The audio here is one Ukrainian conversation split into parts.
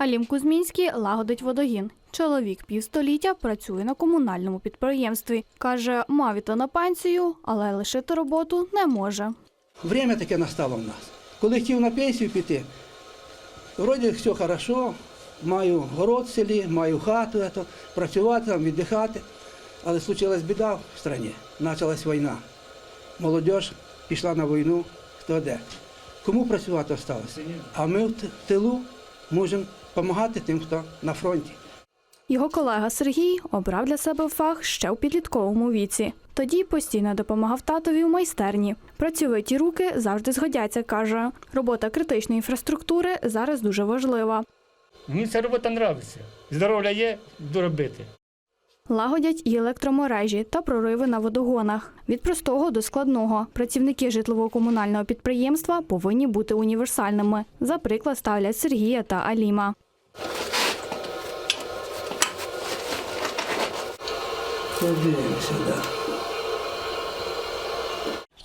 Алім Кузьмінський лагодить водогін. Чоловік півстоліття працює на комунальному підприємстві. Каже, мав іти на пенсію, але лишити роботу не може. Время таке настало в нас. Коли хотів на пенсію піти, вроді все хорошо, маю город в селі, маю хату, працювати там, віддихати. Але случилась біда в країні, почалась війна. Молодь пішла на війну, хто де. Кому працювати залишилося? А ми в тилу можемо допомагати тим, хто на фронті. Його колега Сергій обрав для себе фах ще у підлітковому віці. Тоді постійно допомагав татові у майстерні. Працьовиті руки завжди згодяться, каже. Робота критичної інфраструктури зараз дуже важлива. Мені ця робота подобається. Здоров'я є доробити. Лагодять і електромережі та прориви на водогонах. Від простого до складного. Працівники житлово-комунального підприємства повинні бути універсальними. За приклад ставлять Сергія та Аліма.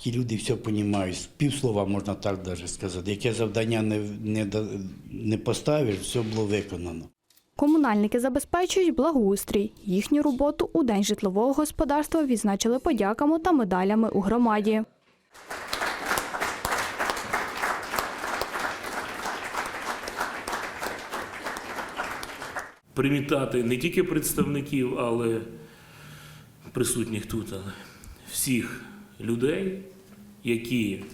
Ті люди все розуміють, півслова можна так навіть сказати. Яке завдання не, не, не поставиш, все було виконано. Комунальники забезпечують благоустрій. Їхню роботу у день житлового господарства відзначили подяками та медалями у громаді. привітати не тільки представників, але присутніх тут, але всіх людей, які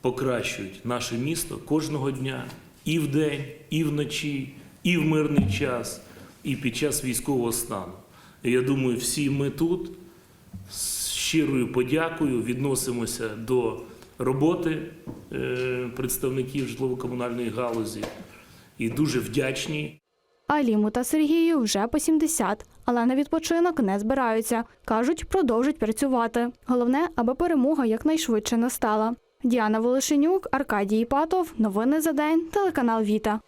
покращують наше місто кожного дня і вдень, і вночі, і в мирний час, і під час військового стану. Я думаю, всі ми тут з щирою подякою відносимося до роботи е, представників житлово-комунальної галузі і дуже вдячні Аліму та Сергію вже по 70, але на відпочинок не збираються. Кажуть, продовжать працювати. Головне, аби перемога якнайшвидше настала. Діана Волошенюк, Аркадій Іпатов. Новини за день. Телеканал Віта.